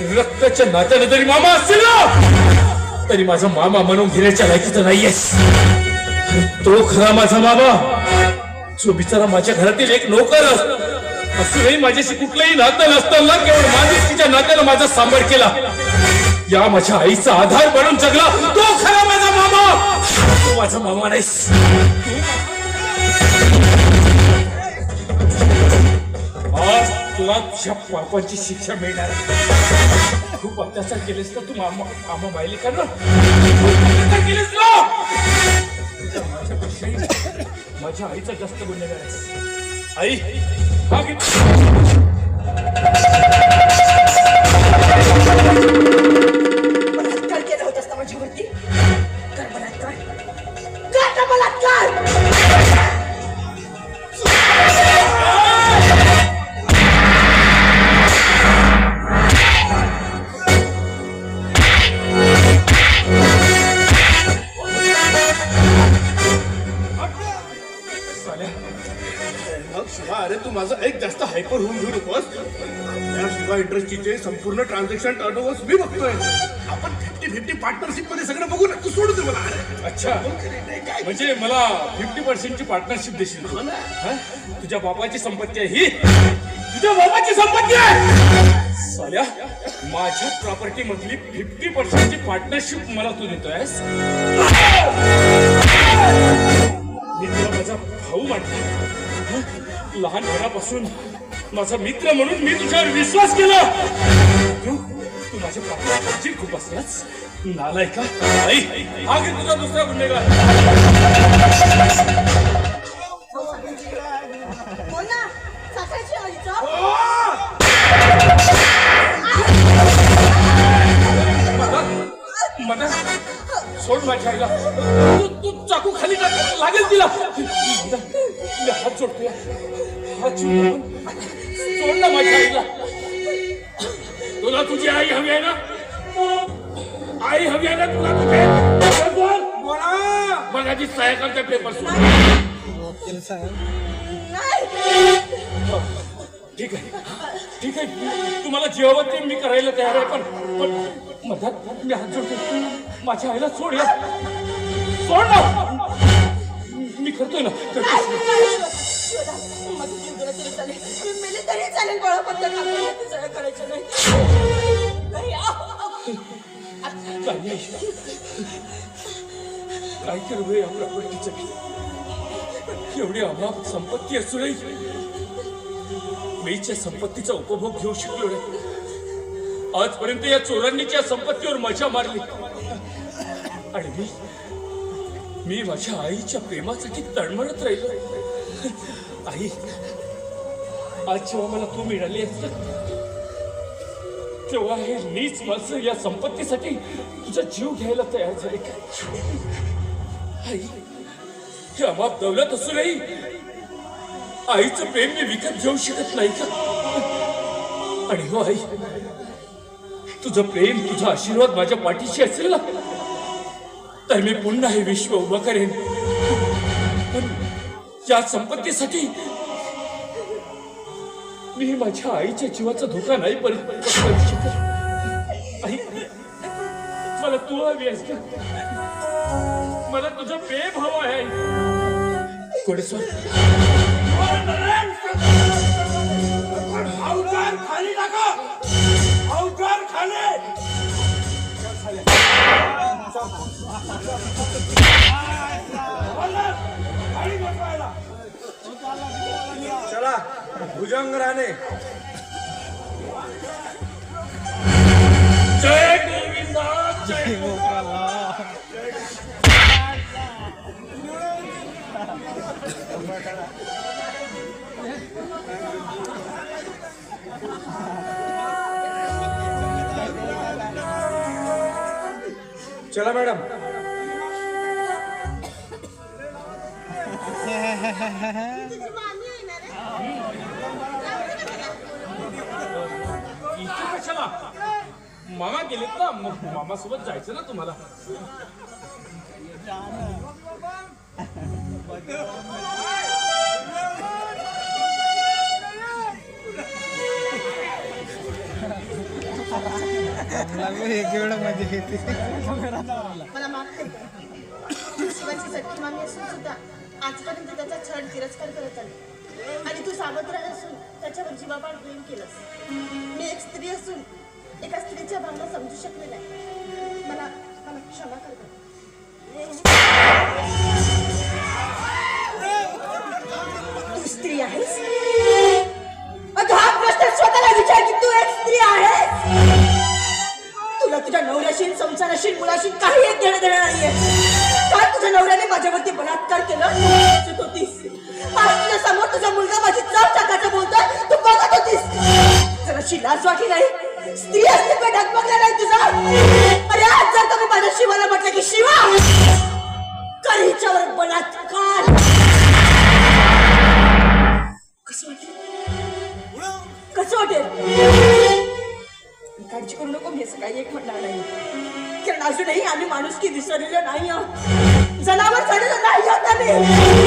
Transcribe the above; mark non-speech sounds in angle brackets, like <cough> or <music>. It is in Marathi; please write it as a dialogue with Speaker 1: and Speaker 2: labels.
Speaker 1: रक्ताच्या नात्यानं तरी मामा असतील ना? तरी माझा मामा म्हणून घेण्याच्या लायकीचा नाहीयेस. तो खरा माझा मामा. जो बिचारा माझ्या घरातील एक नोकर असूनही माझ्याशी कुठलंही नातं नसताना केवळ माणुसकीच्या नात्यानं माझा सांभाळ केला. या माझ्या आईचा आधार बनून जगला तो खरा माझा मामा. तो माझा मामा नाहीस. तुला तुझ्या पापांची शिक्षा मिळणार. खूप अत्याचार केलेस ना तू मामा मामा बायली खूप अत्याचार केलेस ना माझ्यापेक्षाही माझ्या आईचा जास्त गुन्हेगार आहे आई हा
Speaker 2: माझं एक जास्त हायपर होऊन घेऊ नकोस या शिवा इंडस्ट्रीचे संपूर्ण ट्रान्झॅक्शन टर्नओव्हर्स मी बघतोय. आपण फिफ्टी फिफ्टी पार्टनरशिपमध्ये सगळं बघू ना तू सोडू दे मला. अरे
Speaker 1: अच्छा.
Speaker 2: काय?
Speaker 1: म्हणजे मला फिफ्टी पर्सेंटची पार्टनरशिप देशील तू? हा? तुझ्या बापाची संपत्ती आहे ही. तुझ्या बापाची संपत्ती आहे. साल्या माझ्या प्रॉपर्टी मधली फिफ्टी पर्सेंटची पार्टनरशिप मला तू देतोयस. लहानपणापासून माझा मित्र म्हणून मी तुझ्यावर विश्वास केला. तू तू माझ्या प्रॉपर्टी खूप असलास. नालाय का? आई हा घे तुझा दुसरा गुन्हेगार. मदत. सोड माझ्या आईला. तू तू चाकू खाली लागेल तिला. हात जोडतोय. जोडतो सोड ना माझ्या आईला. तुला तुझी आई हवी आहे ना? आई हवी आहे ना तुला तुझे बोला! मग आधी करते पेपर सोड. ठीक आहे. ठीक आहे. तुम्हाला जेवण ते मी करायला तयार आहे पण पण मधात मी हात जोडतो माझ्या आईला सोड या. सोड ना. मी करतोय ना. करतोय. काय काय करू बे या प्रॉपर्टीचं एवढी अभाव संपत्ती असूनही मीच्या संपत्तीचा उपभोग घेऊ शकलो नाही. आजपर्यंत या चोरांनी त्या संपत्तीवर मजा मारली. आणि मी मी माझ्या आईच्या प्रेमासाठी तळमळत राहिलो. आई आज जेव्हा मला तू मिळाली असत तेव्हा हे नीच माझं या संपत्तीसाठी तुझा जीव घ्यायला तयार झाले काय आई हे अबाब दौलत असूनही आईचं प्रेम मी विकत घेऊ शकत नाही का? आणि हो आई तुझं प्रेम तुझा आशीर्वाद माझ्या पाठीशी असेल ना तर मी पुन्हा हे विश्व उभं करेन. पण या संपत्तीसाठी मी माझ्या आईच्या जीवाचा धोका नाही परत आई मला तू हवी आहेस का? मला तुझं प्रेम हवा आहे. कोडेश्वर.
Speaker 2: अवतार खाली टाका. अवतार खाली.
Speaker 3: चला भुजंग राणे.
Speaker 1: जय गोविंदा जय
Speaker 3: चला मॅडम. <laughs>
Speaker 1: इथे कशाला मामा गेलेत ना? मग मामा सोबत जायचं ना तुम्हाला?
Speaker 4: मला माफ कर. शिवाची सख्खी मामी असून सुद्धा आजपर्यंत त्याचा छळ तिरस्कार करत आली. आणि तू सावत्र असून त्याच्यावर जीवापाड प्रेम केलंस. मी एक स्त्री असून एका स्त्रीच्या भावना समजू शकले नाही. मला मला क्षमा कर तू स्त्री आहेस? हा प्रश्न स्वतःला विचार की तू एक स्त्री आहेस? तुला तुझ्या नवऱ्याशी संसाराशी मुलाशी काही एक घेणं देणं नाहीये. काय तुझ्या नवऱ्याने माझ्यावरती बलात्कार केला? तू होतीस आज तुझ्या समोर तुझा मुलगा माझी चव टाकायचं बोलतोय. तू बघत होतीस. जरा लाज वाटली नाही? स्त्री असते पण डगमगला नाही तुझा? अरे आज जर का मी माझ्या शिवाला म्हटलं की शिवा करीच्यावर बलात्कार. कारण अजूनही आम्ही माणुसकी विसरलेलो नाही जनावर झालेलं नाही आहोत आम्ही